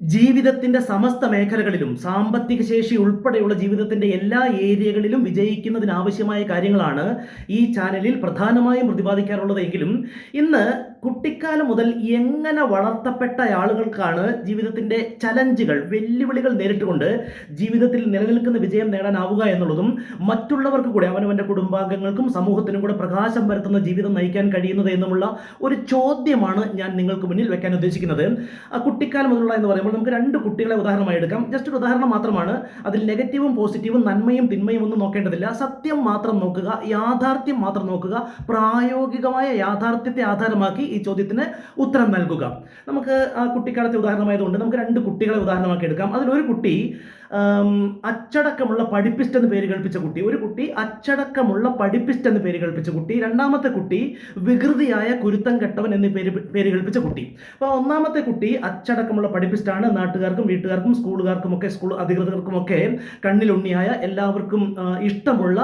ജീവിതത്തിന്റെ സമസ്ത മേഖലകളിലും സാമ്പത്തിക ശേഷി ഉൾപ്പെടെയുള്ള ജീവിതത്തിന്റെ എല്ലാ ഏരിയകളിലും വിജയിക്കുന്നതിനാവശ്യമായ കാര്യങ്ങളാണ് ഈ ചാനലിൽ പ്രധാനമായും പ്രതിപാദിക്കാറുള്ളതെങ്കിലും ഇന്ന് കുട്ടിക്കാലം മുതൽ എങ്ങനെ വളർത്തപ്പെട്ട ആളുകൾക്കാണ് ജീവിതത്തിന്റെ ചലഞ്ചുകൾ വെല്ലുവിളികൾ നേരിട്ടുകൊണ്ട് ജീവിതത്തിൽ നിലനിൽക്കുന്ന വിജയം നേടാനാവുക എന്നുള്ളതും മറ്റുള്ളവർക്ക് കൂടെ അവനവന്റെ കുടുംബാംഗങ്ങൾക്കും സമൂഹത്തിനും കൂടെ പ്രകാശം പരത്തുന്ന ജീവിതം നയിക്കാൻ കഴിയുന്നത് എന്നുമുള്ള ഒരു ചോദ്യമാണ് ഞാൻ നിങ്ങൾക്ക് മുന്നിൽ വെക്കാൻ ഉദ്ദേശിക്കുന്നത്. കുട്ടിക്കാലം മുതലുള്ള എന്ന് പറയുമ്പോൾ നമുക്ക് രണ്ട് കുട്ടികളെ ഉദാഹരണമായി എടുക്കാം. ജസ്റ്റ് ഒരു ഉദാഹരണം മാത്രമാണ്. അതിൽ നെഗറ്റീവും പോസിറ്റീവും നന്മയും തിന്മയും ഒന്നും നോക്കേണ്ടതില്ല. സത്യം മാത്രം നോക്കുക യാഥാർത്ഥ്യം മാത്രം നോക്കുക പ്രായോഗികമായ യാഥാർത്ഥ്യത്തെ ആധാരമാക്കി ഈ ചോദ്യത്തിന് ഉത്തരം നൽകുക. നമുക്ക് ആ കുട്ടിക്കാലത്തെ ഉദാഹരണമായതുകൊണ്ട് നമുക്ക് രണ്ട് കുട്ടികളെ ഉദാഹരണമാക്കി എടുക്കാം. അതിലൊരു കുട്ടി അച്ചടക്കമുള്ള പഠിപ്പിസ്റ്റ് എന്ന് പേര് കൽപ്പിച്ച കുട്ടി. ഒരു കുട്ടി അച്ചടക്കമുള്ള പഠിപ്പിസ്റ്റ് എന്ന് പേര് കൽപ്പിച്ച കുട്ടി. രണ്ടാമത്തെ കുട്ടി വികൃതിയായ കുരുത്തം കെട്ടവൻ എന്ന് പേര് പേര് കൽപ്പിച്ച കുട്ടി. അപ്പോൾ ഒന്നാമത്തെ കുട്ടി അച്ചടക്കമുള്ള പഠിപ്പിസ്റ്റാണ് നാട്ടുകാർക്കും വീട്ടുകാർക്കും സ്കൂളുകാർക്കും ഒക്കെ സ്കൂൾ അധികൃതർക്കും ഒക്കെ കണ്ണിലുണ്ണിയായ എല്ലാവർക്കും ഇഷ്ടമുള്ള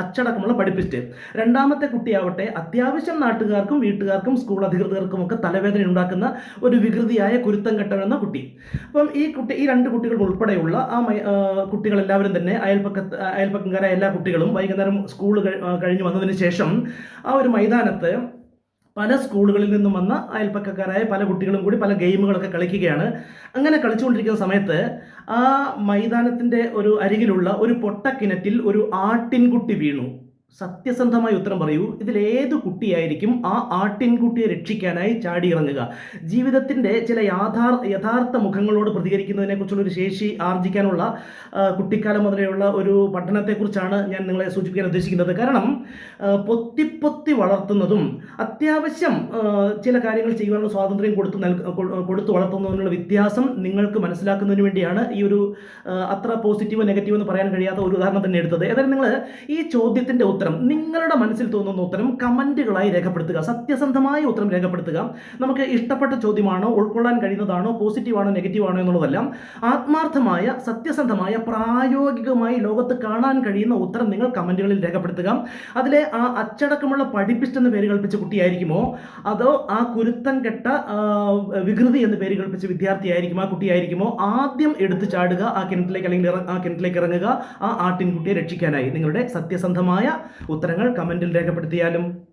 അച്ചടക്കമുള്ള പഠിപ്പിസ്റ്റ്. രണ്ടാമത്തെ കുട്ടിയാവട്ടെ അത്യാവശ്യം നാട്ടുകാർക്കും വീട്ടുകാർക്കും സ്കൂൾ അധികൃതർക്കും ഒക്കെ തലവേദന ഉണ്ടാക്കുന്ന ഒരു വികൃതിയായ കുരുത്തം കെട്ടവെന്ന കുട്ടി. അപ്പം ഈ കുട്ടി ഈ രണ്ട് കുട്ടികൾ ഉൾപ്പെടെയുള്ള ആ കുട്ടികളെല്ലാവരും തന്നെ അയൽപ്പക്കത്ത് അയൽപ്പക്കംകാരായ എല്ലാ കുട്ടികളും വൈകുന്നേരം സ്കൂൾ കഴിഞ്ഞ് വന്നതിന് ശേഷം ആ ഒരു മൈതാനത്ത് പല സ്കൂളുകളിൽ നിന്നും വന്ന അയൽപ്പക്കക്കാരായ പല കുട്ടികളും കൂടി പല ഗെയിമുകളൊക്കെ കളിക്കുകയാണ്. അങ്ങനെ കളിച്ചുകൊണ്ടിരിക്കുന്ന സമയത്ത് ആ മൈതാനത്തിന്റെ ഒരു അരികിലുള്ള ഒരു പൊട്ടക്കിണറ്റിൽ ഒരു ആട്ടിൻകുട്ടി വീണു. സത്യസന്ധമായ ഉത്തരം പറയൂ. ഇതിൽ ഏത് കുട്ടിയായിരിക്കും ആ ആട്ടിൻകുട്ടിയെ രക്ഷിക്കാനായി ചാടിയിറങ്ങുക? ജീവിതത്തിന്റെ ചില യാഥാർ യഥാർത്ഥ മുഖങ്ങളോട് പ്രതികരിക്കുന്നതിനെക്കുറിച്ചുള്ള ഒരു ശേഷി ആർജിക്കാനുള്ള കുട്ടിക്കാലം മുതലെയുള്ള ഒരു പഠനത്തെക്കുറിച്ചാണ് ഞാൻ നിങ്ങളെ സൂചിപ്പിക്കാൻ ഉദ്ദേശിക്കുന്നത്. കാരണം പൊത്തിപ്പൊത്തി വളർത്തുന്നതും അത്യാവശ്യം ചില കാര്യങ്ങൾ ചെയ്യുവാനുള്ള സ്വാതന്ത്ര്യം കൊടുത്തു നൽക കൊടുത്തു വളർത്തുന്നതിനുള്ള വ്യത്യാസം നിങ്ങൾക്ക് മനസ്സിലാക്കുന്നതിന് വേണ്ടിയാണ് ഈ ഒരു അത്ര പോസിറ്റീവ് നെഗറ്റീവ് എന്ന് പറയാൻ കഴിയാത്ത ഒരു ഉദാഹരണം തന്നെ എടുത്തത്. ഏതായാലും നിങ്ങൾ ഈ ചോദ്യത്തിന്റെ ഉത്തരം നിങ്ങളുടെ മനസ്സിൽ തോന്നുന്ന ഉത്തരം കമന്റുകളായി രേഖപ്പെടുത്തുക സത്യസന്ധമായ ഉത്തരം രേഖപ്പെടുത്തുക. നമുക്ക് ഇഷ്ടപ്പെട്ട ചോദ്യമാണോ ഉൾക്കൊള്ളാൻ കഴിയുന്നതാണോ പോസിറ്റീവാണോ നെഗറ്റീവാണോ എന്നുള്ളതെല്ലാം ആത്മാർത്ഥമായ സത്യസന്ധമായ പ്രായോഗികമായി ലോകത്ത് കാണാൻ കഴിയുന്ന ഉത്തരം നിങ്ങൾ കമന്റുകളിൽ രേഖപ്പെടുത്തുക. അതിലെ ആ അച്ചടക്കമുള്ള പഠിപ്പിസ്റ്റ് എന്ന് പേര് കൽപ്പിച്ച കുട്ടിയായിരിക്കുമോ? അതോ ആ കുരുത്തം കെട്ട വികൃതി എന്ന് പേര് കൽപ്പിച്ച വിദ്യാർത്ഥിയായിരിക്കും ആ കുട്ടിയായിരിക്കുമോ? ആദ്യം എടുത്തു ചാടുക ആ കിണറ്റിലേക്ക് അല്ലെങ്കിൽ ആ കിണറ്റിലേക്ക് ഇറങ്ങുക ആ ആട്ടിൻകുട്ടിയെ രക്ഷിക്കാനായി. നിങ്ങളുടെ സത്യസന്ധമായ ഉത്തരങ്ങൾ കമന്റിൽ രേഖപ്പെടുത്തിയാലും